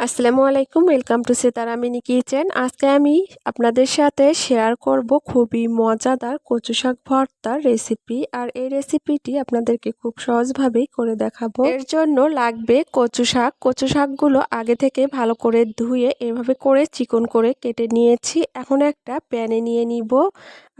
আসসালামু আলাইকুম welcome to সেতারামিনি kitchen আজকে আমি আপনাদের সাথে শেয়ার করব খুবই মজাদার কচু শাক ভর্তার রেসিপি আর এই রেসিপিটি আপনাদেরকে খুব সহজভাবেই করে দেখাবো। এর জন্য লাগবে কচু শাক কচু শাকগুলো আগে থেকে ভালো করে ধুয়ে এভাবে করে চিকন করে কেটে নিয়েছি। এখন একটা প্যানে নিয়ে নিব।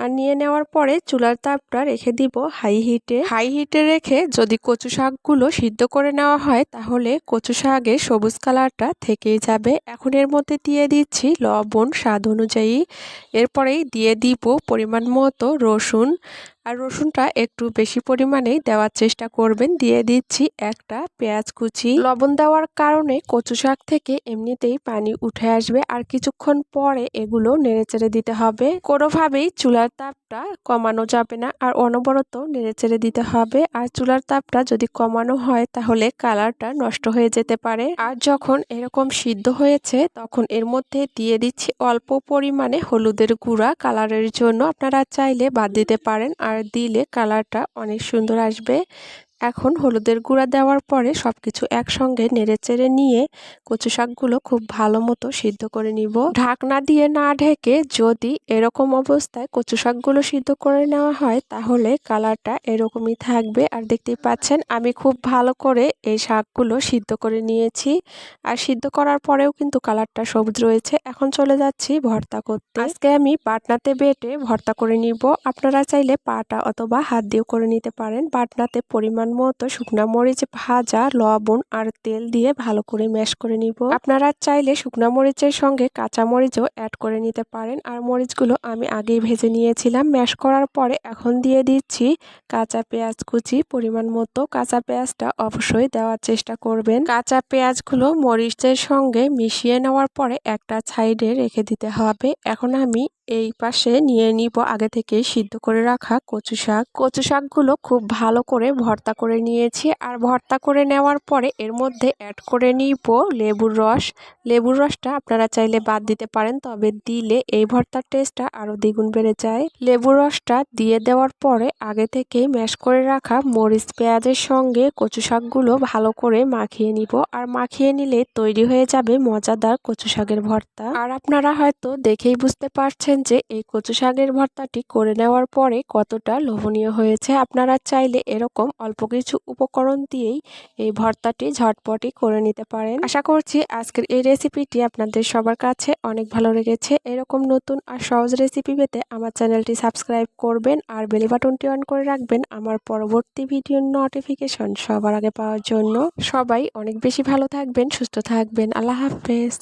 আর নিয়ে নেওয়ার পরে চুলার তাপটা রেখে দিব হাই হিটে হাই হিটে রেখে যদি কচু শাকগুলো সিদ্ধ করে নেওয়া হয়, তাহলে কচু শাকের সবুজ কালারটা থেকেই যাবে। এখন এর মধ্যে দিয়ে দিচ্ছি লবণ, স্বাদ অনুযায়ী। এরপরেই দিয়ে দিব পরিমাণ মতো রসুন আর রসুনটা একটু বেশি পরিমাণেই দেওয়ার চেষ্টা করবেন। দিয়ে দিচ্ছি একটা পেঁয়াজ কুচি। লবণ দেওয়ার কারণে কচু শাক থেকে এমনিতেই পানি উঠে আসবে আর কিছুক্ষণ পরে এগুলো নেড়েচেড়ে দিতে হবে। কোনোভাবেই চুলার তাপটা কমানো যাবে না আর অনবরত নেড়েচেড়ে দিতে হবে। আর চুলার তাপটা যদি কমানো হয় তাহলে কালারটা নষ্ট হয়ে যেতে পারে। আর যখন এরকম সিদ্ধ হয়েছে তখন এর মধ্যে দিয়ে দিচ্ছি অল্প পরিমাণে হলুদের গুঁড়া। কালারের জন্য আপনারা চাইলে বাদ দিতে পারেন। আর দিলে কালারটা অনেক সুন্দর আসবে। এখন হলুদের গুঁড়া দেওয়ার পরে সব কিছু একসঙ্গে নেড়ে চেড়ে নিয়ে কচু শাকগুলো খুব ভালো মতো সিদ্ধ করে নিব। ঢাকনা দিয়ে না ঢেকে যদি এরকম অবস্থায় কচু শাকগুলো সিদ্ধ করে নেওয়া হয়, তাহলে কালারটা এরকমই থাকবে। আর দেখতেই পাচ্ছেন, আমি খুব ভালো করে এই শাকগুলো সিদ্ধ করে নিয়েছি। আর সিদ্ধ করার পরেও কিন্তু কালারটা সবুজ রয়েছে। এখন চলে যাচ্ছি ভর্তা করতে। আজকে আমি পাটনাতে বেটে ভর্তা করে নিব। আপনারা চাইলে পাটা অথবা হাত দিয়েও করে নিতে পারেন। পাটনাতে পরিমাণ মতো শুকনা মরিচ, ভাজা, লবণ আর তেল দিয়ে ভালো করে ম্যাশ করে নিব। আপনারা চাইলে শুকনা মরিচের সঙ্গে কাঁচা মরিচও অ্যাড করে নিতে পারেন। আর মরিচগুলো আমি আগেই ভেজে নিয়েছিলাম। ম্যাশ করার পরে এখন দিয়ে দিচ্ছি কাঁচা পেঁয়াজ কুচি। পরিমাণ মতো কাঁচা পেঁয়াজটা অবশ্যই দেওয়ার চেষ্টা করবেন। কাঁচা পেঁয়াজগুলো মরিচের সঙ্গে মিশিয়ে নেওয়ার পরে একটা সাইডে রেখে দিতে হবে। এখন আমি এই পাশে নিয়ে নিব আগে থেকে সিদ্ধ করে রাখা কচু শাক। কচু শাকগুলো খুব ভালো করে ভর্তা করে নিয়েছি আর ভর্তা করে নেওয়ার পরে এর মধ্যে অ্যাড করে নিব লেবুর রস। লেবুর রসটা আপনারা চাইলে বাদ দিতে পারেন, তবে দিলে এই ভর্তার টেস্টটা আরও দ্বিগুণ বেড়ে যায়। লেবুর রসটা দিয়ে দেওয়ার পরে আগে থেকেই ম্যাশ করে রাখা মরিচ পেঁয়াজের সঙ্গে কচু শাকগুলো ভালো করে মাখিয়ে নিব। আর মাখিয়ে নিলে তৈরি হয়ে যাবে মজাদার কচু শাকের ভর্তা। আর আপনারা হয়তো দেখেই বুঝতে পারছেন যে এই কচু শাকের ভর্তাটি করে নেওয়ার পরে কতটা লোভনীয় হয়েছে, আপনারা চাইলে এরকম অল্প কিছু উপকরণ দিয়েই এই ভর্তাটি ঝটপটি করে নিতে পারেন। আশা করছি আজকের এই রেসিপিটি আপনাদের সবার কাছে অনেক ভালো লেগেছে। এরকম নতুন আর সহজ রেসিপি পেতে আমার চ্যানেলটি সাবস্ক্রাইব করবেন আর বেলি বাটনটি অন করে রাখবেন আমার পরবর্তী ভিডিওর নোটিফিকেশন সবার আগে পাওয়ার জন্য। সবাই অনেক বেশি ভালো থাকবেন, সুস্থ থাকবেন। আল্লাহ হাফেজ।